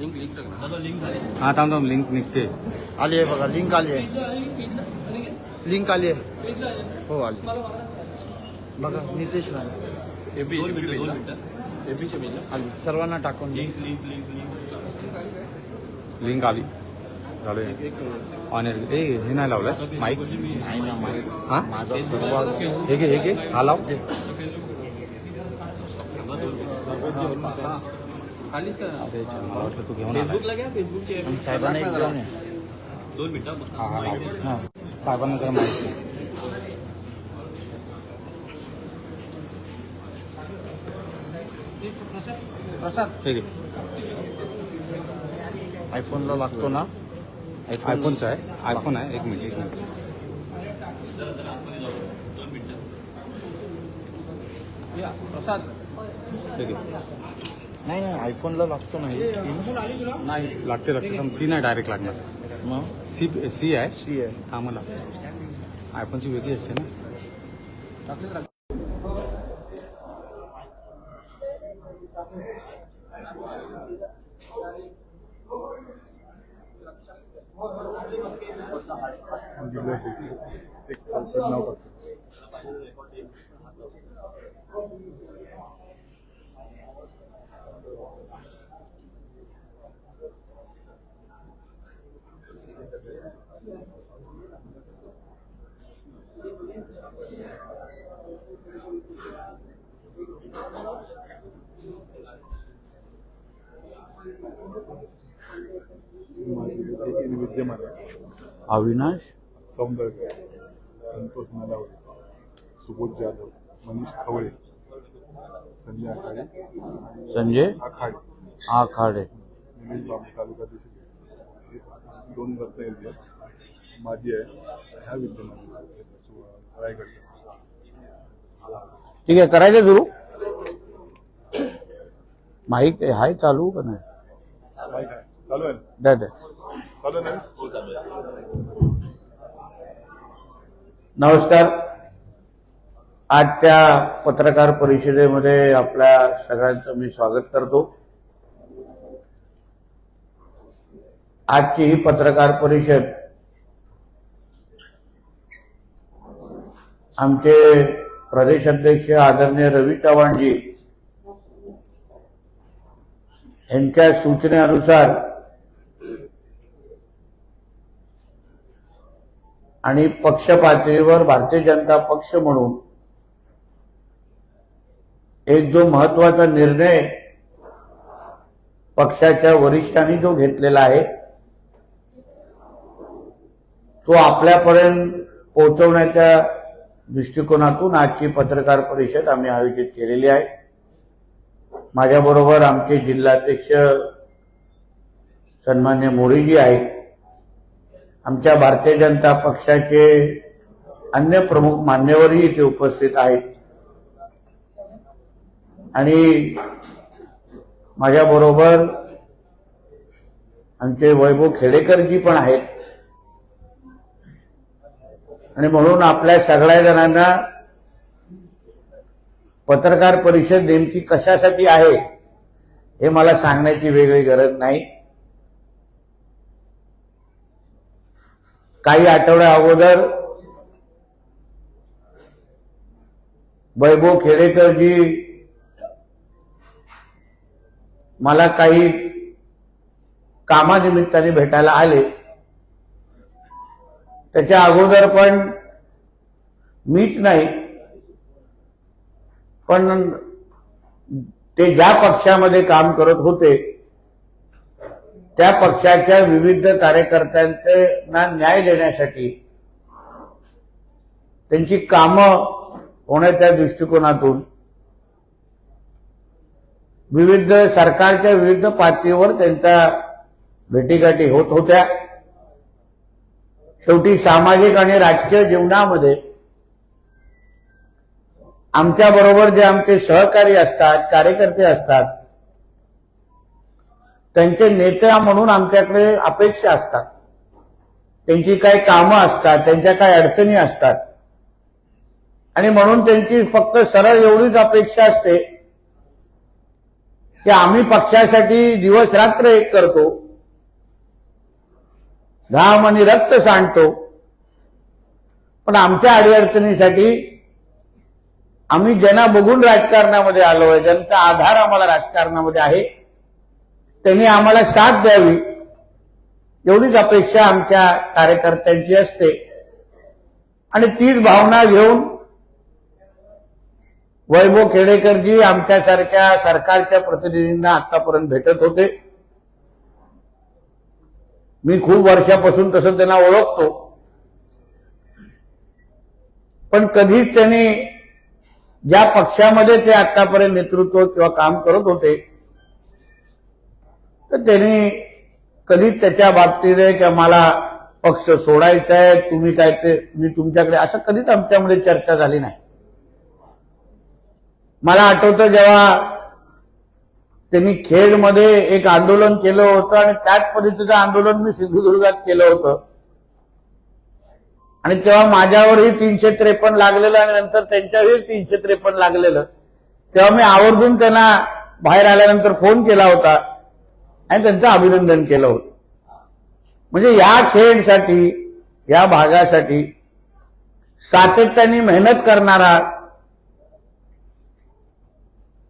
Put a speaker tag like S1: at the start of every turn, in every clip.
S1: Link link दादा link झाली.
S2: हा थांब थांब लिंक निघते.
S3: आली आहे बघा लिंक आली आहे. लिंक आली आहे. हो आली. बघा नितेश राणे आली. सर्वांना टाकून.
S1: Link link link link
S2: link आली. ए हे नाही लावलंस माईक हा? हे घे हे घे. हा लाव.
S1: खालीच का
S2: अरे छान, मला वाटलं तू घेऊन आलास.
S1: फेसबुकला घ्या फेसबुकची
S3: आणि साहेबांना एक घेऊन ये.
S1: दोन मिनिटं
S2: हा हा लाव
S3: हा
S2: साहेबांना जरा माहिती
S1: प्रसाद।
S2: हे। घे
S3: आयफोनला लागतो ना?
S2: आयफोनचा आहे आयफोन आहे? एक मिनिट एक मिनिट.
S1: प्रसाद
S2: हे घे
S3: नाही नाही आयफोनला लागतो ना हे तीन.
S1: नाही
S2: लागते लागते थांब, ती नाही डायरेक्ट लागणार
S3: मग
S2: सी सी आहे
S3: सी आहे
S2: हा मला आयफोनची वेगळी असते ना
S4: विद्यमान आहे
S3: अविनाश?
S4: सौंदर्य संतोष नलावडे सुबोध जाधव मनीष खवळे संजय आखाडे
S3: संजय?
S4: आखाडे.
S3: आखाडे.
S4: निलेश बाबू तालुका दिसले दोन रत्नागिरी आहेत. माझी आहे. ह्या विद्यमान रायगडच्या
S3: ठीक आहे करायचं सुरू? माईक हाय चालू का नाही?
S4: माहीत आहे चालू आहे. चालू आहे
S3: नमस्कार. आजच्या पत्रकार परिषदेमध्ये आपल्या सगळ्यांचं मी स्वागत करतो. आजची ही पत्रकार परिषद आमचे प्रदेश अध्यक्ष आदरणीय रवी चव्हाणजी यांच्या सूचनेनुसार आणि पक्ष पातळीवर भारतीय जनता पक्ष म्हणून एक जो महत्त्वाचा निर्णय पक्षाच्या वरिष्ठांनी जो घेतलेला आहे तो आपल्यापर्यंत पोहोचवण्याच्या दृष्टिकोनातून आजची पत्रकार परिषद आम्ही आयोजित केलेली आहे. माझ्याबरोबर आमचे जिल्हाध्यक्ष सन्मान्य मोरीजी आहेत. आमच्या भारतीय जनता पक्षाचे अन्य प्रमुख मान्यवरही इथे उपस्थित आहेत. आणि माझ्याबरोबर आमचे वैभव खेडेकरजी पण आहेत. आणि म्हणून आपल्या सगळ्या जणांना पत्रकार परिषद नेमकी कशासाठी आहे हे मला सांगण्याची वेगळी गरज नाही. काही आठवड्या अगोदर वैभव खेडेकरजी मला काही कामानिमित्ताने भेटायला आले. त्याच्या अगोदर पण मीच नाही पण ते ज्या पक्षामध्ये काम करत होते त्या पक्षाच्या विविध कार्यकर्त्यांना न्याय देण्यासाठी त्यांची कामं होण्याच्या दृष्टिकोनातून विविध सरकारच्या विविध पातळीवर त्यांच्या भेटीगाठी होत होत्या. शेवटी सामाजिक आणि राजकीय जीवनामध्ये आमच्या बरोबर जे आमचे सहकारी असतात कार्यकर्ते असतात त्यांचे नेत्या म्हणून आमच्याकडे अपेक्षा असतात. त्यांची काही कामं असतात त्यांच्या काही अडचणी असतात. आणि म्हणून त्यांची फक्त सरळ एवढीच अपेक्षा असते की आम्ही पक्षासाठी दिवस रात्र एक करतो घाम आणि रक्त सांडतो पण आमच्या अडीअडचणीसाठी आम्ही ज्यांना बघून राजकारणामध्ये आलो आहे ज्यांचा आधार आम्हाला राजकारणामध्ये आहे त्यांनी आम्हाला साथ द्यावी. एवढीच अपेक्षा आमच्या कार्यकर्त्यांची असते. आणि तीच भावना घेऊन वैभव खेडेकरजी आमच्यासारख्या सरकारच्या प्रतिनिधींना आतापर्यंत भेटत होते. मी खूप वर्षापासून तसं त्यांना ओळखतो. पण कधीच त्यांनी ज्या पक्षामध्ये ते आतापर्यंत नेतृत्व किंवा काम करत होते तर त्यांनी कधीच त्याच्या बाबतीत की मला पक्ष सोडायचा आहे तुम्ही काय ते मी तुमच्याकडे असं कधीच आमच्यामध्ये चर्चा झाली नाही. मला आठवतं जेव्हा त्यांनी खेडमध्ये एक आंदोलन केलं होतं आणि त्याच पद्धतीचं आंदोलन मी सिंधुदुर्गात केलं होतं. आणि तेव्हा माझ्यावरही तीनशे त्रेपन्न लागलेलं आणि नंतर त्यांच्यावरही तीनशे त्रेपन्न लागलेलं. तेव्हा मी आवर्जून त्यांना बाहेर आल्यानंतर फोन केला होता आणि त्यांचं अभिनंदन केलं होतं. म्हणजे या खेळसाठी या भागासाठी सातत्याने मेहनत करणारा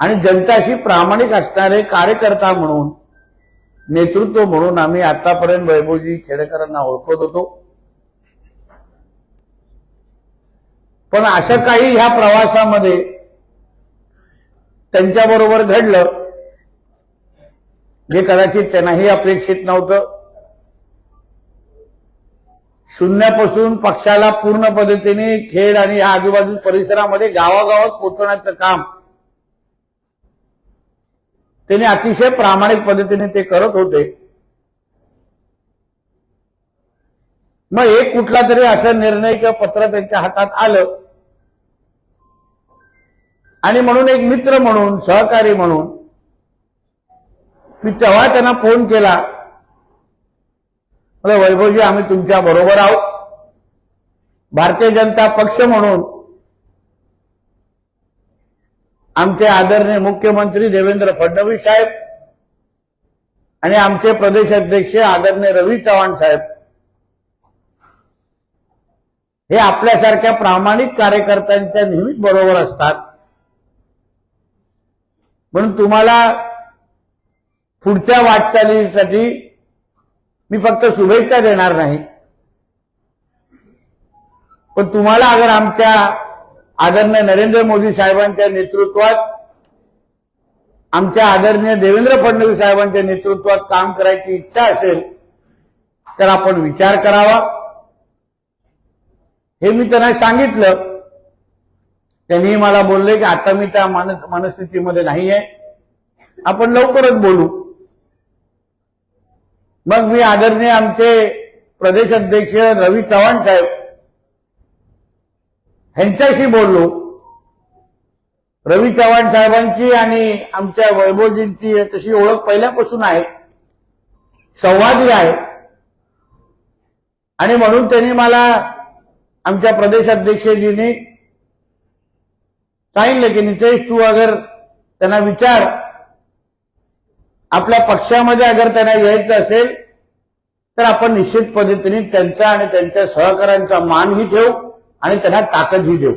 S3: आणि जनताशी प्रामाणिक असणारे कार्यकर्ता म्हणून नेतृत्व म्हणून आम्ही आतापर्यंत वैभवजी खेडेकरांना ओळखत होतो. पण अशा काही ह्या प्रवासामध्ये त्यांच्याबरोबर घडलं जे कदाचित त्यांनाही अपेक्षित नव्हतं. शून्यापासून पक्षाला पूर्ण पद्धतीने खेड आणि या आजूबाजू परिसरामध्ये गावागावात पोहोचवण्याचं काम त्यांनी अतिशय प्रामाणिक पद्धतीने ते करत होते. मग एक कुठला तरी असा निर्णय किंवा पत्र त्यांच्या हातात आलं. आणि म्हणून एक मित्र म्हणून सहकारी म्हणून मी तेव्हा त्यांना फोन केला. म्हणजे वैभवजी आम्ही तुमच्या बरोबर आहोत. भारतीय जनता पक्ष म्हणून आमचे आदरणीय मुख्यमंत्री देवेंद्र फडणवीस साहेब आणि आमचे प्रदेश अध्यक्ष आदरणीय रवी चव्हाण साहेब हे आपल्यासारख्या प्रामाणिक कार्यकर्त्यांच्या नेहमीच बरोबर असतात. म्हणून तुम्हाला पुढच्या वाटचालीसाठी मी फक्त शुभेच्छा देणार नाही. पण तुम्हाला अगर आमच्या आदरणीय नरेंद्र मोदी साहेबांच्या नेतृत्वात आमच्या आदरणीय देवेंद्र फडणवीस साहेबांच्या नेतृत्वात काम करायची इच्छा असेल तर आपण विचार करावा. हे मी त्यांना सांगितलं. त्यांनी मला बोलले की आता मी त्या मान मनस्थितीमध्ये नाही आहे आपण लवकरच बोलू. मग मी आदरणीय आमचे प्रदेश अध्यक्ष रवी चव्हाण साहेब ह्यांच्याशी बोललो. रवी चव्हाण साहेबांची आणि आमच्या वैभवजींची तशी ओळख पहिल्यापासून आहे. संवादी आहे. आणि म्हणून त्यांनी मला आमच्या प्रदेशाध्यक्षजीने सांगितलं की नितेश तू अगर त्यांना विचार आपल्या पक्षामध्ये अगर त्यांना यायचं असेल तर आपण निश्चित पद्धतीने त्यांचा आणि त्यांच्या सहकाऱ्यांचा मानही ठेवू आणि त्यांना ताकदही देऊ.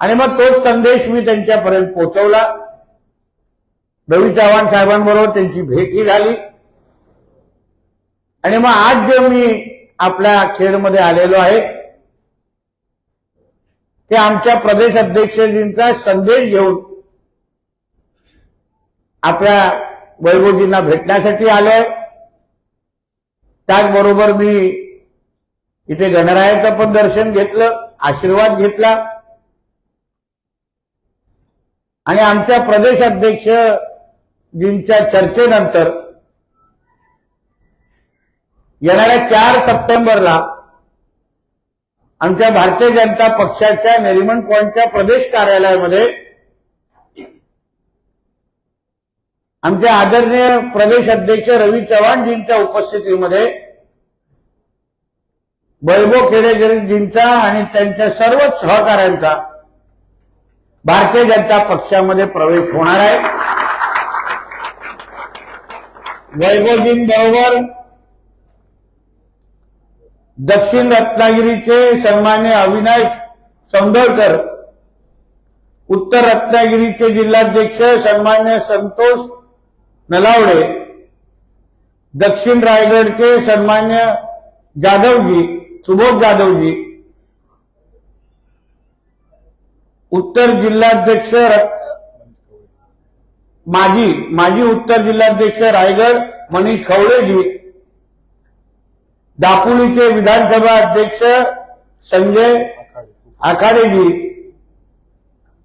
S3: आणि मग तोच संदेश मी त्यांच्यापर्यंत पोहोचवला. रवी चव्हाण साहेबांबरोबर त्यांची भेटही झाली. आणि मग आज जे मी आपल्या खेळमध्ये आलेलो आहे. ते आमच्या प्रदेश अध्यक्षजींचा संदेश घेऊन आपल्या वैभवजींना भेटण्यासाठी आलोय. त्याचबरोबर मी इथे गणरायाचं पण दर्शन घेतलं आशीर्वाद घेतला. आणि आमच्या प्रदेश अध्यक्षजींच्या चर्चेनंतर येणाऱ्या चार सप्टेंबरला आमच्या भारतीय जनता पक्षाच्या नेरिमन पॉइंटच्या प्रदेश कार्यालयामध्ये आमचे आदरणीय प्रदेश अध्यक्ष रवी चव्हाणजींच्या उपस्थितीमध्ये वैभव खेडेकरजींचा आणि त्यांच्या सर्वच सहकाऱ्यांचा भारतीय जनता पक्षामध्ये प्रवेश होणार आहे. वैभवजींबरोबर दक्षिण रत्नागिरीचे सन्मान्य अविनाश सौंदरकर उत्तर रत्नागिरीचे जिल्हाध्यक्ष सन्मान्य संतोष नलावडे दक्षिण रायगडचे सन्मान्य जाधवजी सुबोध जाधवजी उत्तर जिल्हाध्यक्ष र- माजी माजी उत्तर जिल्हाध्यक्ष रायगड मनीष खवळेजी दापोलीचे विधानसभा अध्यक्ष संजय आखाडेजी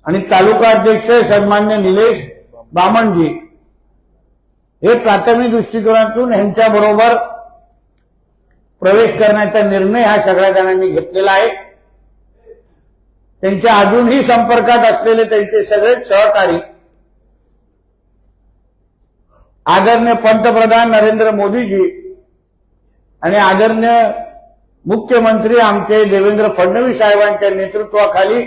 S3: आणि तालुका अध्यक्ष सन्मान्य निलेश बामणजी हे प्राथमिक दृष्टिकोनातून ह्यांच्या बरोबर प्रवेश करण्याचा निर्णय हा सगळ्या जणांनी घेतलेला आहे. त्यांच्या अजूनही संपर्कात असलेले त्यांचे सगळे सहकारी आदरणीय पंतप्रधान नरेंद्र मोदीजी आणि आदरणीय मुख्यमंत्री आमचे देवेंद्र फडणवीस साहेबांच्या नेतृत्वाखाली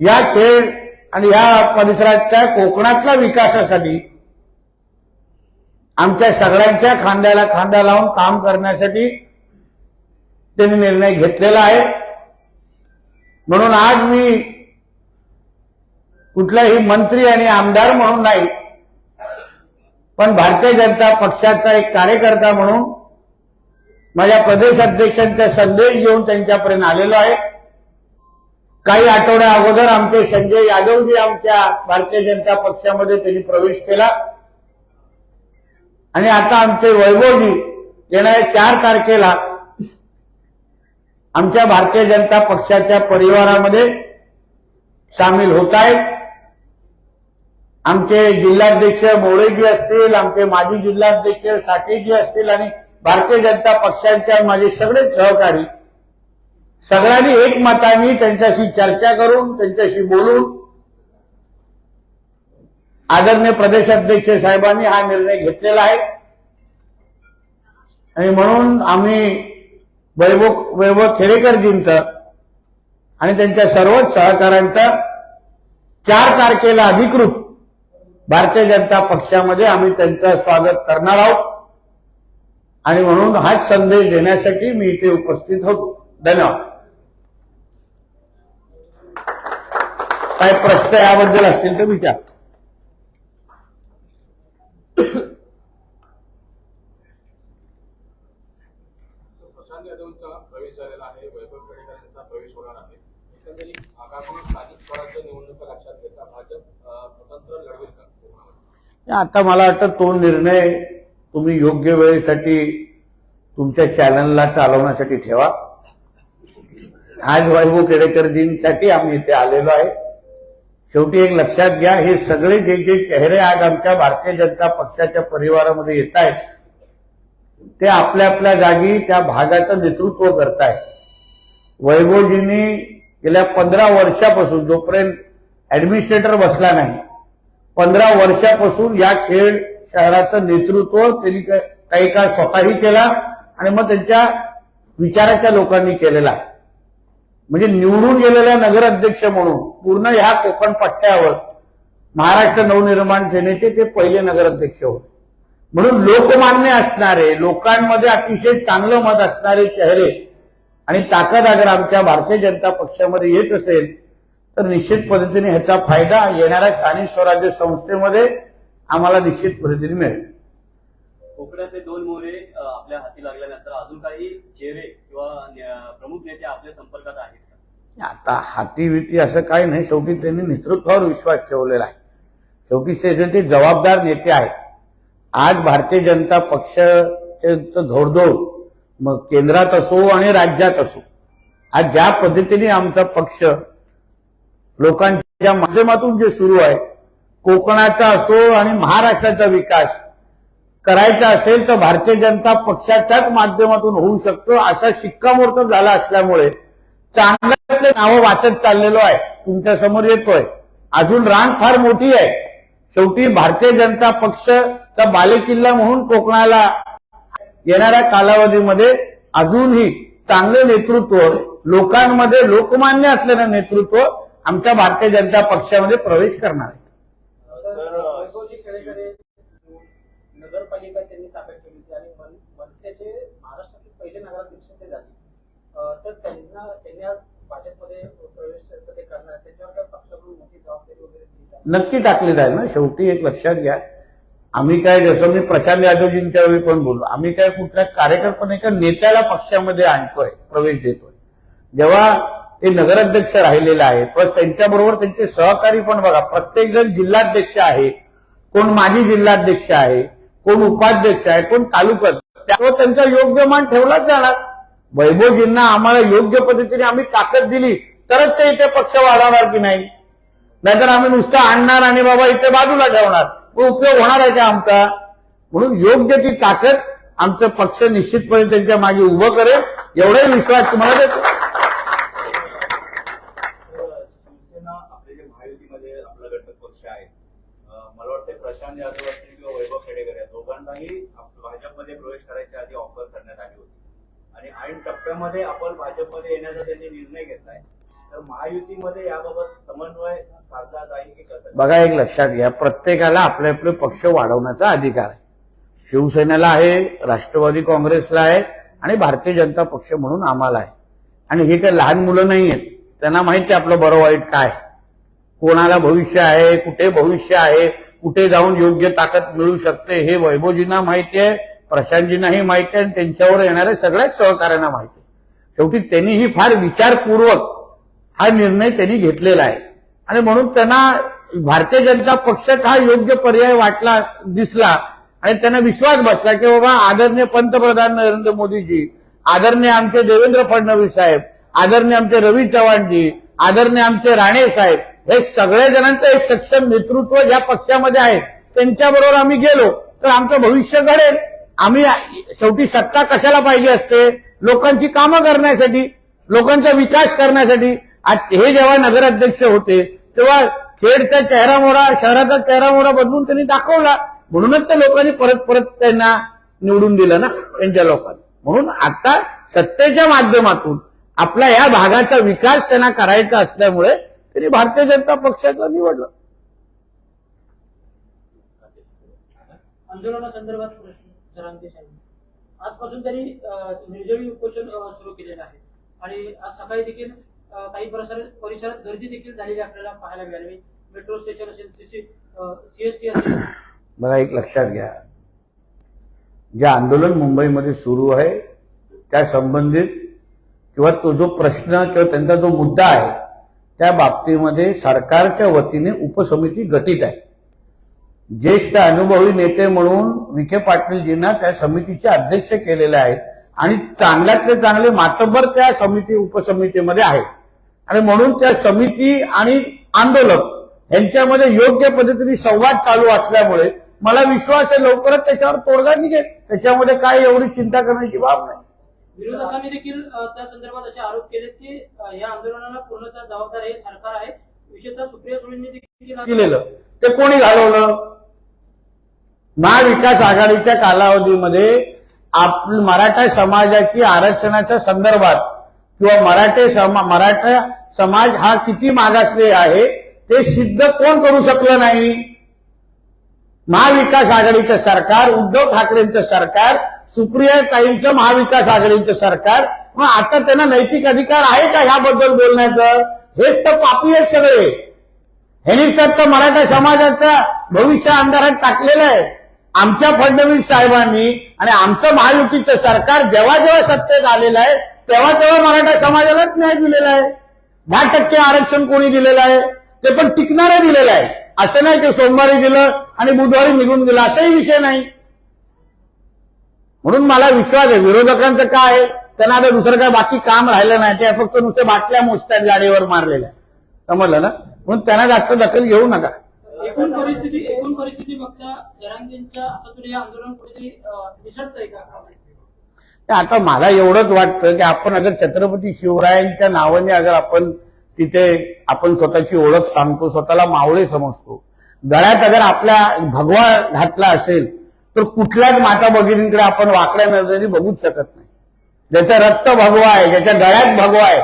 S3: या खेळ आणि या परिसराच्या कोकणातल्या विकासासाठी आमच्या सगळ्यांच्या खांद्याला खांदा लावून काम करण्यासाठी त्यांनी निर्णय घेतलेला आहे. म्हणून आज मी कुठलाही मंत्री आणि आमदार म्हणून नाही पण भारतीय जनता पक्षाचा एक कार्यकर्ता म्हणून माझ्या प्रदेश अध्यक्षांचा संदेश घेऊन त्यांच्यापर्यंत आलेलो आहे. काही आठवड्या अगोदर आमचे संजय यादवजी आमच्या भारतीय जनता पक्षामध्ये त्यांनी प्रवेश केला. आणि आता आमचे वैभवजी येणाऱ्या चार तारखेला आमच्या भारतीय जनता पक्षाच्या परिवारामध्ये सामील होत आहेत आमचे जिल्हाध्यक्ष मोळेजी असतील आमचे माजी जिल्हाध्यक्ष साठेजी असतील आणि भारतीय जनता पक्षाच्या माझे सगळेच सहकारी सगळ्यांनी एकमताने त्यांच्याशी चर्चा करून त्यांच्याशी बोलून आदरणीय प्रदेशाध्यक्ष साहेबांनी हा निर्णय घेतलेला आहे. आणि म्हणून आम्ही वैभव वैभव खेडेकरजींचं आणि त्यांच्या सर्वच सहकाऱ्यांचं चार तारखेला अधिकृत भारतीय जनता पक्षामध्ये आम्ही त्यांचं स्वागत करणार आहोत. आणि म्हणून हाच संदेश देण्यासाठी मी इथे उपस्थित होतो. धन्यवाद. काय प्रश्न याबद्दल असतील तर विचार. आता मला वाटतं तो निर्णय तुम्ही योग्य वेळेसाठी तुमच्या चॅनलला चालवण्यासाठी ठेवा. आज वैभव केडेकरजींसाठी आम्ही इथे आलेलो आहे. शेवटी एक लक्षात घ्या हे सगळे जे जे चेहरे आज आमच्या भारतीय जनता पक्षाच्या परिवारामध्ये येत आहेत ते आपल्या आपल्या जागी त्या भागाचं नेतृत्व करतायत वैभवजींनी गेल्या पंधरा वर्षापासून जोपर्यंत ऍडमिनिस्ट्रेटर बसला नाही पंधरा वर्षापासून या खेळ शहराचं नेतृत्व त्यांनी काही काळ स्वतःही केला आणि मग त्यांच्या विचाराच्या लोकांनी केलेला. म्हणजे निवडून गेलेल्या नगराध्यक्ष म्हणून पूर्ण ह्या कोकण पट्ट्यावर महाराष्ट्र नवनिर्माण सेनेचे ते पहिले नगराध्यक्ष होते. म्हणून लोकमान्य असणारे लोकांमध्ये अतिशय चांगलं मत असणारे चेहरे आणि ताकद अगर आमच्या भारतीय जनता पक्षामध्ये येत असेल तर निश्चित पद्धतीने ह्याचा फायदा येणाऱ्या स्थानिक स्वराज्य संस्थेमध्ये आम्हाला निश्चित पद्धतीने मिळेल.
S1: कोकणाचे दोन मोरे आपल्या हाती लागल्यानंतर अजून काही चेहरे किंवा प्रमुख नेते आपल्या संपर्कात आहेत?
S3: आता हातीविती असं काही नाही. शेवटी त्यांनी नेतृत्वावर विश्वास ठेवलेला आहे. शेवटी ते ते जबाबदार नेते आहेत. आज भारतीय जनता पक्षाचे धोडधोड मग केंद्रात असो आणि राज्यात असो आज ज्या पद्धतीने आमचा पक्ष लोकांच्या माध्यमातून जे सुरू आहे कोकणाचा असो आणि महाराष्ट्राचा विकास करायचा असेल तर भारतीय जनता पक्षाच्याच माध्यमातून होऊ शकतो. असा शिक्कामोर्तब झाला असल्यामुळे चांगल्यातले नावं वाचत चाललेलो आहे. तुमच्यासमोर येतोय. अजून रांग फार मोठी आहे. शेवटी भारतीय जनता पक्षचा बालेकिल्ला म्हणून कोकणाला येणाऱ्या कालावधीमध्ये अजूनही चांगलं नेतृत्व लोकांमध्ये लोकमान्य असलेलं नेतृत्व आमच्या भारतीय जनता पक्षामध्ये प्रवेश करणार आहे.
S5: तर
S6: त्यांना त्यांनी आज भाजपमध्ये प्रवेश ते करणार त्याच्यावर काय पक्षाकडून मोठी जबाबदारी वगैरे दिली जाईल?
S3: नक्की टाकलेलं आहे ना. शेवटी एक लक्षात घ्या. आम्ही काय जसं मी प्रशांत यादवजींच्या वेळी पण बोललो आम्ही काय कुठल्या कार्यकर्ता एका नेत्याला पक्षामध्ये आणतोय प्रवेश देतोय. जेव्हा ते नगराध्यक्ष राहिलेले आहेत प्लस त्यांच्याबरोबर त्यांचे सहकारी पण बघा प्रत्येक जण जिल्हाध्यक्ष आहे. कोण माजी जिल्हाध्यक्ष आहे कोण उपाध्यक्ष आहे कोण तालुका त्यावर त्यांचा योग्य मान ठेवलाच जाणार. वैभवजींना आम्हाला योग्य पद्धतीने आम्ही ताकद दिली तरच ते इथे पक्ष वाढवणार की नाही? नाहीतर आम्ही नुसतं आणणार आणि बाबा इथे बाजूला ठेवणार. मग उपयोग होणार आहे का आमचा? म्हणून योग्य ती ताकद आमचं पक्ष निश्चितपणे त्यांच्या मागे उभं करेल एवढाही विश्वास तुम्हाला देतो.
S1: मला वाटतं प्रशांत यादव असतील किंवा वैभव खेडेकर या दोघांनाही भाजपमध्ये प्रवेश करायच्या आधी ऑफर आणि ऐन टप्प्यामध्ये आपण भाजपमध्ये येण्याचा त्यांनी निर्णय घेतलाय. तर महायुतीमध्ये याबाबत समन्वय साधला जाईल की कसं?
S3: बघा एक लक्षात घ्या प्रत्येकाला आपले आपले पक्ष वाढवण्याचा अधिकार आहे. शिवसेनेला आहे राष्ट्रवादी काँग्रेसला आहे आणि भारतीय जनता पक्ष म्हणून आम्हाला आहे. आणि हे काही लहान मुलं नाही आहेत त्यांना माहिती आहे आपलं बरं वाईट काय. कोणाला भविष्य आहे कुठे भविष्य आहे कुठे जाऊन योग्य ताकद मिळू शकते हे वैभवजींना माहिती आहे. प्रशांतजींनाही माहिती आहे आणि त्यांच्यावर येणाऱ्या सगळ्याच सहकाऱ्यांना माहिती. शेवटी त्यांनीही फार विचारपूर्वक हा निर्णय त्यांनी घेतलेला आहे. आणि म्हणून त्यांना भारतीय जनता पक्षात हा योग्य पर्याय वाटला दिसला आणि त्यांना विश्वास बसला की बाबा आदरणीय पंतप्रधान नरेंद्र मोदीजी आदरणीय आमचे देवेंद्र फडणवीस साहेब आदरणीय आमचे रवी चव्हाणजी आदरणीय आमचे राणे साहेब हे सगळ्या जणांचं एक सक्षम नेतृत्व ज्या पक्षामध्ये आहे त्यांच्याबरोबर आम्ही गेलो तर आमचं भविष्य घडेल. आम्ही शेवटी सत्ता कशाला पाहिजे असते? लोकांची कामं करण्यासाठी लोकांचा विकास करण्यासाठी. आज हे जेव्हा नगराध्यक्ष होते तेव्हा खेडचा चेहरा मोडा शहराचा चेहरा मोडा बदलून त्यांनी दाखवला. म्हणूनच त्या लोकांनी परत परत त्यांना निवडून दिलं ना त्यांच्या लोकांनी. म्हणून आता सत्तेच्या माध्यमातून आपल्या या भागाचा विकास त्यांना करायचा असल्यामुळे त्यांनी भारतीय जनता पक्षाला निवडलं.
S6: आंदोलनासंदर्भात आजपासून तरी निर्जळी उपोषण सुरू केलेलं आहे. आणि आज सकाळी देखील काही परिसरात परिसरात गर्दी देखील झालेली आपल्याला पाहायला मिळाली मेट्रो स्टेशन असेल सीसी सीएसटी असेल.
S3: मला एक लक्षात घ्या. जे आंदोलन मुंबईमध्ये सुरू आहे त्या संबंधित किंवा तो जो प्रश्न किंवा त्यांचा जो मुद्दा आहे त्या बाबतीमध्ये सरकारच्या वतीने उपसमिती गठीत आहे. ज्येष्ठ अनुभवी नेते म्हणून विखे पाटीलजींना त्या समितीचे अध्यक्ष केलेले आहेत. आणि चांगल्यातले चांगले मातबर त्या समिती उपसमितीमध्ये आहेत. आणि म्हणून त्या समिती आणि आंदोलक यांच्यामध्ये योग्य पद्धतीने संवाद चालू असल्यामुळे मला विश्वास आहे लवकरच त्याच्यावर तोडगा निघेल. त्याच्यामध्ये काय एवढी चिंता करण्याची बाब नाही.
S6: विरोधकांनी देखील त्या संदर्भात असे आरोप केले की या आंदोलनाला पूर्णतः जबाबदार हे सरकार आहे. विशेषतः सुप्रिया सुळेंनी देखील
S3: केलेलं. ते कोणी घालवलं? महाविकास आघाडीच्या कालावधीमध्ये आप मराठा समाजाची आरक्षणाच्या संदर्भात किंवा मराठे समा मराठा समाज हा किती मागासले आहे ते सिद्ध कोण करू शकलं नाही? महाविकास आघाडीचं सरकार उद्धव ठाकरेंचं सरकार सुप्रिया ताईंचं महाविकास आघाडीचं सरकार. मग आता त्यांना नैतिक अधिकार आहे का ह्याबद्दल बोलण्याचं? हेच तर पापी आहेत सगळे. ह्यांनी तर मराठा समाजाचं भविष्य अंधारात टाकलेलं आहे. आमच्या फडणवीस साहेबांनी आणि आमचं महायुतीचं सरकार जेव्हा जेव्हा सत्तेत आलेलं आहे तेव्हा तेव्हा मराठा समाजालाच न्याय दिलेला आहे. दहा टक्के आरक्षण कोणी दिलेलं आहे? ते पण टिकणारं दिलेलं आहे. असं नाही ते सोमवारी दिलं आणि बुधवारी निघून दिलं असाही विषय नाही. म्हणून मला विश्वास आहे विरोधकांचं काय आहे? त्यांना आता दुसरं काय बाकी काम राहिलं नाही. ते फक्त नुसते बाटल्या मोजतात गाडीवर मारलेल्या. समजलं ना? म्हणून त्यांना जास्त दखल घेऊ नका.
S6: एकूण परिस्थिती एकूण परिस्थिती बघता आंदोलन कुठेतरी निसटतंय का?
S3: आता मला एवढंच वाटतं की आपण अगर छत्रपती शिवरायांच्या नावाने अगर आपण तिथे आपण स्वतःची ओळख सांगतो स्वतःला मावळे समजतो. गळ्यात अगर आपल्या भगवा घातला असेल तर कुठल्याच माता भगिनींकडे आपण वाकड्या नजरेने बघूच शकत नाही. ज्याचं रक्त भगवा आहे ज्याच्या गळ्यात भगवा आहे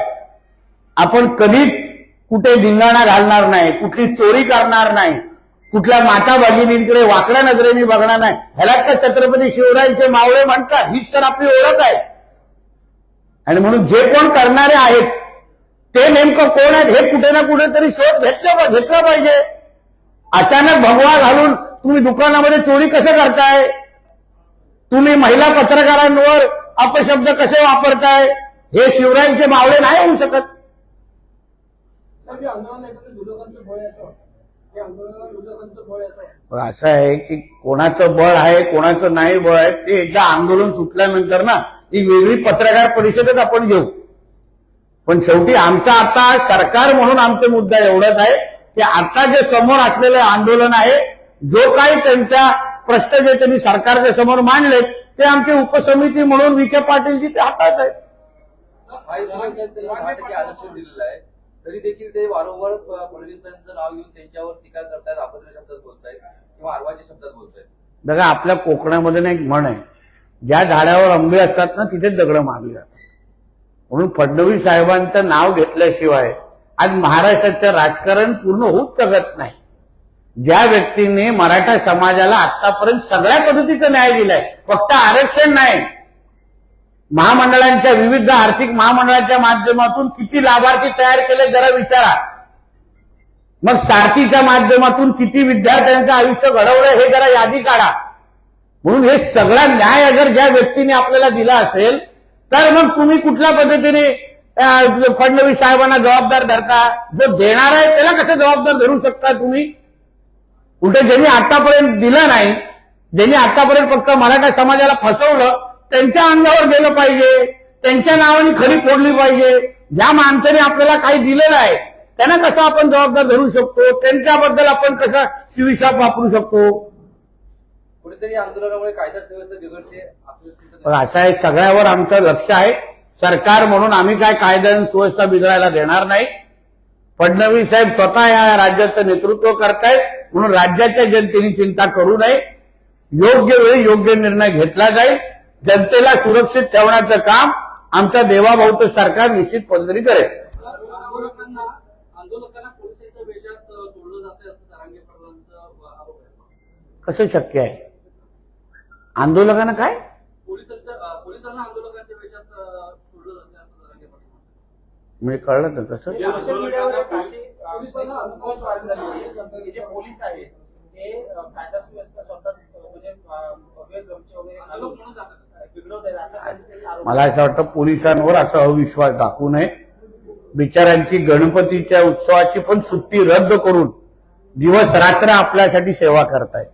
S3: आपण कधीच कुठे धिंगाणा घालणार नाही कुठली चोरी करणार नाही कुठल्या माता भगिनींकडे वाकड्या नजरेने बघणार नाही. ह्याला तर छत्रपती शिवरायांचे मावळे म्हणतात? हीच तर आपली ओळख आहे. आणि म्हणून जे कोण करणारे आहेत ते नेमकं कोण आहेत हे कुठे ना कुठेतरी शोध घेतलं घेतला पाहिजे. अचानक भगवा घालून तुम्ही दुकानामध्ये चोरी कसं करताय? तुम्ही महिला पत्रकारांवर अपशब्द कसे वापरताय? हे शिवरायांचे मावळे नाही होऊ शकत
S5: साहेब, हे आंदोलन एकंदरीत विरोधकांचं बळ आहे असं आहे असं वाटतं.
S3: पण असं आहे की कोणाचं बळ आहे कोणाचं नाही बळ आहे ते एकदा आंदोलन सुटल्यानंतर ना ही वेगळी पत्रकार परिषदच आपण घेऊ. पण शेवटी आमचा आता सरकार म्हणून आमचा मुद्दा एवढाच आहे की आता जे समोर असलेलं आंदोलन आहे जो काही त्यांच्या प्रश्न जे त्यांनी सरकारच्या समोर मांडलेत ते आमचे उपसमिती म्हणून विखे पाटीलजी ते हातात आहेत.
S7: तरी देखील ते वारंवार फडणवीसांचं नाव घेऊन त्यांच्यावर टीका करतायत अभद्र शब्दात बोलतायत किंवा आरवाच्या शब्दात बोलतायत.
S3: बघा आपल्या कोकणामध्ये ना एक म्हण आहे. ज्या झाडावर आंबे असतात ना तिथेच दगड मारली जातात. म्हणून फडणवीस साहेबांचं नाव घेतल्याशिवाय आज महाराष्ट्राचं राजकारण पूर्ण होऊच शकत नाही. ज्या व्यक्तीने मराठा समाजाला आतापर्यंत सगळ्या पद्धतीचा न्याय दिलाय फक्त आरक्षण नाही महामंडळांच्या विविध आर्थिक महामंडळांच्या माध्यमातून किती लाभार्थी तयार केले जरा विचारा. मग सारथीच्या माध्यमातून किती विद्यार्थ्यांचं आयुष्य घडवलं हे जरा यादी काढा. म्हणून हे सगळा न्याय अगर ज्या व्यक्तीने आपल्याला दिला असेल तर मग तुम्ही कुठल्या पद्धतीने फडणवीस साहेबांना जबाबदार धरता? जो देणार आहे त्याला कसं जबाबदार धरू शकता तुम्ही? उलट ज्यांनी आतापर्यंत दिलं नाही ज्यांनी आतापर्यंत फक्त मराठा समाजाला फसवलं त्यांच्या अंगावर गेलं पाहिजे. त्यांच्या नावाने खरी फोडली पाहिजे. ज्या माणसाने आपल्याला काही दिलेलं आहे त्यांना कसं आपण जबाबदार धरू शकतो? त्यांच्याबद्दल आपण कसं शिविशाप वापरू शकतो?
S7: कुठेतरी आंदोलनामुळे कायदा सुव्यवस्था बिघडते असं
S3: आहे सगळ्यावर आमचं लक्ष आहे. सरकार म्हणून आम्ही काय कायदा आणि सुव्यवस्था बिघडायला देणार नाही. फडणवीस साहेब स्वतः या राज्याचं नेतृत्व करतायत म्हणून राज्याच्या जनतेने चिंता करू नये. योग्य वेळी योग्य निर्णय घेतला जाईल. जनतेला सुरक्षित ठेवण्याचं काम आमच्या देवाभाऊचं सरकार निश्चित पद्धतीने करेल.
S5: आंदोलकांना आंदोलकांना पोलिसांच्या वेशात अ, सोडलं जाते असं जरांगे पाटलांचा आरोप आहे
S3: कसं शक्य आहे. आंदोलकांना काय. म्हणजे कळलं ना कसं
S8: पोलीस आहेत म्हणजे
S3: मला असं वाटतं पोलिसांवर असा अविश्वास दाखवू नये. बिचाऱ्यांची गणपतीच्या उत्सवाची पण सुट्टी रद्द करून दिवस रात्र आपल्यासाठी सेवा करतायत.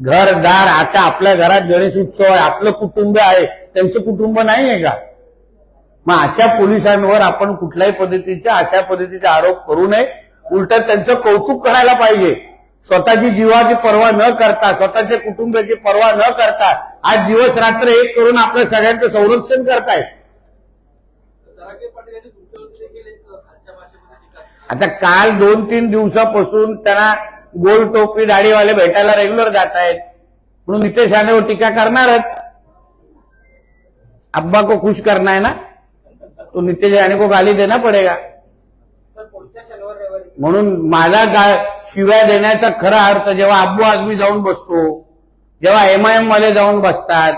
S3: घरदार आता आपल्या घरात गणेश उत्सव आहे. आपलं कुटुंब आहे. त्यांचं कुटुंब नाही आहे का? मग अशा पोलिसांवर आपण कुठल्याही पद्धतीचे अशा पद्धतीचे आरोप करू नये. उलट त्यांचं कौतुक करायला पाहिजे. स्वतःची जीवाची पर्वा न करता स्वतःच्या कुटुंबाची पर्वा न करता आज दिवस रात्र एक करून आपल्या सगळ्यांचं संरक्षण करतायत. आता काल दोन तीन दिवसापासून त्यांना गोल टोपी दाढीवाले भेटायला रेग्युलर जात आहेत म्हणून नितेश राणेवर टीका करणारच. अब्बा को खुश करना है ना? तो नितेश राणे को गाली देना पडेगा
S8: सर पुढच्या शनिवार रविवारी
S3: म्हणून माझा गा- शिव्या देण्याचा खरा अर्थ जेव्हा अब्बू आजमी जाऊन बसतो जेव्हा एमआयएममध्ये जाऊन बसतात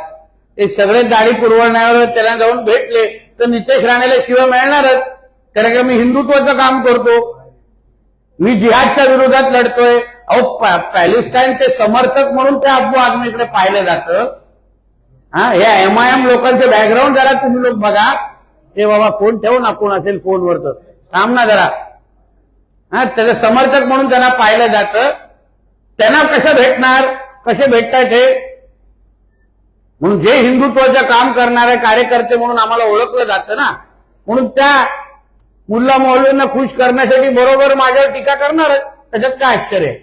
S3: ते सगळे दाढी पुरवण्यावर त्यांना जाऊन भेटले तर नितेश राणेला शिवाय मिळणारच. कारण का मी हिंदुत्वाचं काम करतो. मी जिहादच्या विरोधात लढतोय. अहो पॅ- पॅलेस्टाईनचे समर्थक म्हणून ते अब्बू आझमीकडे पाहिलं जातं. हा हे एमआयएम लोकांचे बॅकग्राऊंड जरा तुम्ही लोक बघा. हे बाबा फोन ठेवू ना कोण असेल फोनवर तर थांब ना जरा. हा त्याचं समर्थक म्हणून त्यांना पाहिलं जातं. त्यांना कसं भेटणार? कसे भेटतात हे? म्हणून जे हिंदुत्वाचं काम करणारे कार्यकर्ते म्हणून आम्हाला ओळखलं जातं ना. म्हणून त्या मुल्ला मौलवींना खुश करण्यासाठी बरोबर माझ्यावर टीका करणारच त्याच्यात काय आश्चर्य आहे?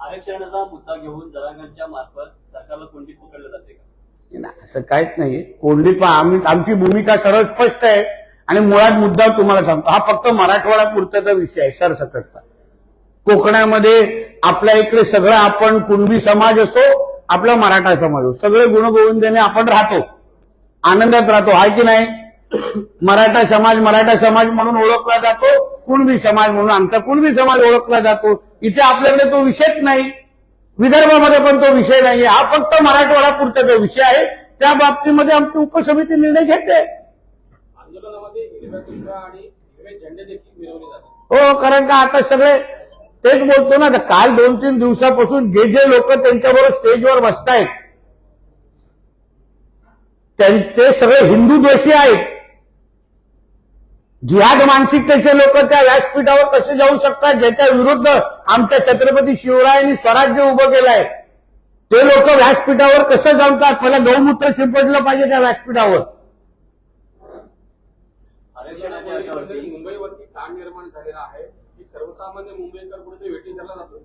S9: आरक्षणाचा मुद्दा घेऊन जरांगांच्या मार्फत सरकारला कोणती पकडलं जाते का?
S3: असं काहीच नाही कोंडी पा आम्ही आमची भूमिका सरळ स्पष्ट आहे. आणि मुळात मुद्दा तुम्हाला सांगतो हा फक्त मराठवाडा पुरताचा विषय आहे सरसकटचा कोकणामध्ये आपल्या इकडे सगळं आपण कुणबी समाज असो आपला मराठा समाज असो सगळे गुणगोविंदाने आपण राहतो आनंदात राहतो आहे की नाही? मराठा समाज मराठा समाज म्हणून ओळखला जातो कुणबी समाज म्हणून आमचा कुणबी समाज ओळखला जातो. इथे आपल्याकडे तो विषयच नाही. विदर्भामध्ये पण तो विषय नाही हा फक्त मराठवाडा पुरता विषय आहे. त्या बाबतीमध्ये आमची उपसमिती निर्णय घेते. हो कारण का आता सगळे तेच बोलतो ना काल दोन तीन दिवसापासून जे जे लोक त्यांच्याबरोबर स्टेजवर बसतायत त्यांचे सगळे हिंदू दोषी आहेत. जिहाद मानसिकतेचे लोक त्या व्यासपीठावर कसे जाऊ शकतात ज्याच्या विरुद्ध आमच्या छत्रपती शिवरायांनी स्वराज्य उभं केलंय ते लोक व्यासपीठावर कसं जमतात मला गौमूत्र शिंपडलं पाहिजे त्या व्यासपीठावर
S5: मुंबईवरती ताण निर्माण झालेला आहे. की सर्वसामान्य मुंबईकर कुठेतरी वेटीला जातो.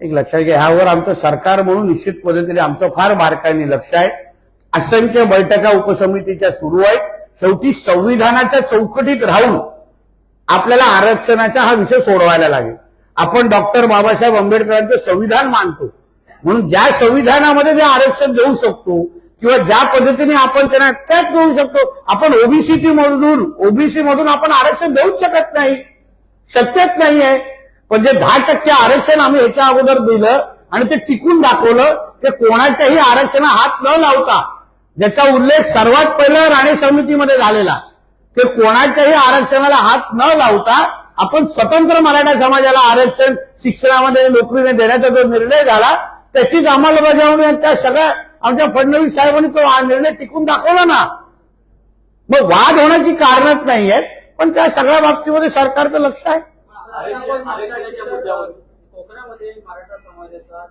S3: एक लक्षात घ्या ह्यावर आमचं सरकार म्हणून निश्चित पद्धतीने आमचं फार बारकाईने लक्ष आहे. असंख्य बैठका उपसमितीच्या सुरू आहेत. शेवटी संविधानाच्या चौकटीत राहून आपल्याला आरक्षणाचा हा विषय सोडवायला लागेल. आपण डॉक्टर बाबासाहेब आंबेडकरांचं संविधान मानतो. म्हणून ज्या संविधानामध्ये जे आरक्षण देऊ शकतो किंवा ज्या पद्धतीने आपण त्यांना त्याच देऊ शकतो आपण ओबीसी मधून ओबीसी मधून आपण आरक्षण देऊच शकत नाही. शक्यच नाहीये. पण जे दहा टक्के आरक्षण आम्ही ह्याच्या अगोदर दिलं आणि ते टिकून दाखवलं ते कोणाच्याही आरक्षणा हात न लावता ज्याचा उल्लेख सर्वात पहिला राणे समितीमध्ये झालेला ते कोणाच्याही आरक्षणाला हात न लावता आपण स्वतंत्र मराठा समाजाला आरक्षण शिक्षणामध्ये नोकरीने देण्याचा जो निर्णय झाला त्याचीच अंमलबजावणी आणि त्या सगळ्या आमच्या फडणवीस साहेबांनी तो हा निर्णय टिकून दाखवला ना. मग वाद होण्याची कारणच नाही आहेत पण त्या सगळ्या बाबतीमध्ये सरकारचं लक्ष आहे.
S8: कोकणामध्ये मराठा समाजाचा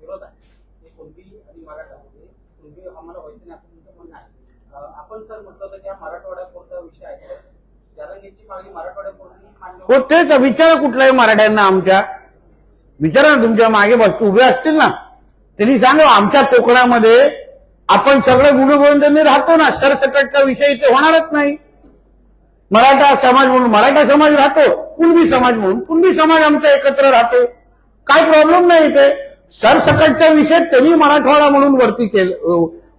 S8: विरोध हे कुणबी आणि मराठा कुणबी आम्हाला व्हायचं नाही असं तुमचं म्हणणं आहे. अं, आपण सर म्हटलं होतं की हा मराठवाड्यापुरता विषय आहे? तर जरंगीची मागणी मराठवाड्यापुरती मान्य
S3: हो तेच विचारा कुठल्याही मराठ्यांना आमच्या. विचारा ना तुमच्या मागे बस उभे असतील ना. त्यांनी सांगा आमच्या कोकणामध्ये आपण सगळे गुणगोविंदांनी राहतो ना. सरसकटचा विषय इथे होणारच नाही. मराठा समाज म्हणून मराठा समाज राहतो कुणबी समाज म्हणून कुणबी समाज आमचा एकत्र राहतो. काय प्रॉब्लेम नाही इथे. सरसकटचा विषय त्यांनी मराठवाडा म्हणून वरती केल-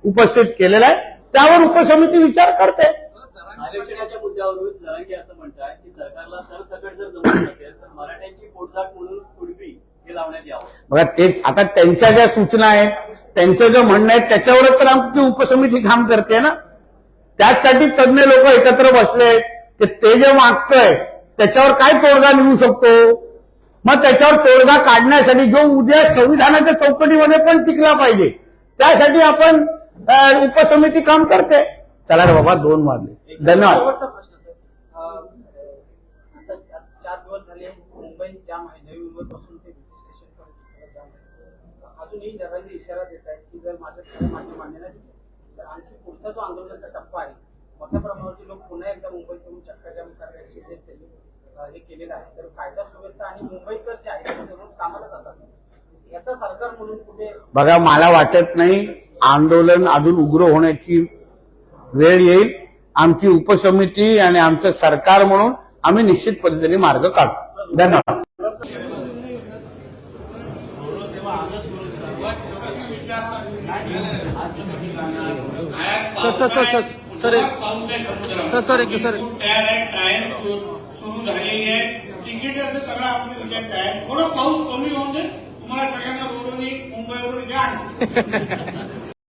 S3: उपस्थित केलेला आहे. त्यावर उपसमिती विचार करते.
S9: आरक्षणाच्या मुद्द्यावरून असं म्हणतात की सरकारला सरसकट जर जमत असेल तर मराठ्यांची पोटजाट म्हणून कुणबी हे लावण्यात यावं
S3: बघा तेच आता त्यांच्या ज्या सूचना आहेत त्यांचं जे म्हणणं आहे त्याच्यावरच तर आमची उपसमिती काम करते ना. त्याचसाठी तज्ज्ञ लोक एकत्र बसले की ते जे मागतंय त्याच्यावर काय तोडगा निघू शकतो? मग त्याच्यावर तोडगा काढण्यासाठी जो उद्या संविधानाच्या चौकटीमध्ये पण टिकला पाहिजे त्यासाठी आपण उपसमिती काम करते. चला रे बाबा दोन वाजले. धन्यवाद
S8: शेवटचा प्रश्न सर अं, आता चार दिवस झाले मुंबई जाम आहे. नवी मुंबईपासून ते स्टेशन पर्यंत जाम आहे. अजूनही नव्याने इशारा देत आहेत की जर माझ्या सगळ्या मान्य मान्य नाही तर आणखी पुढचा जो आंदोलनाचा टप्पा आहे मोठ्या प्रमाणावरती लोक पुन्हा एकदा मुंबईत येऊन चक्काजाम करण्याची जे त्यांनी हे केलेलं आहे. तर कायदा सुव्यवस्था आणि मुंबईकर जे आहेत ते रोज कामाला जातात. याचा सरकार म्हणून कुठे
S3: बघा मला वाटत नाही आंदोलन अजून उग्र होण्याची वेळ येईल. आमची उपसमिती आणि आमचं सरकार म्हणून आम्ही निश्चित पद्धतीने मार्ग काढू. धन्यवाद.
S2: Sir sir sir sir sir एक- सर सर एक सर
S10: तयार आहे ट्रायल सुरू झालेली आहे तिकीटाचं सगळं विचार थोडं पाऊस कमी होऊन दे तुम्हाला सगळ्यांना मुंबईवरून घ्या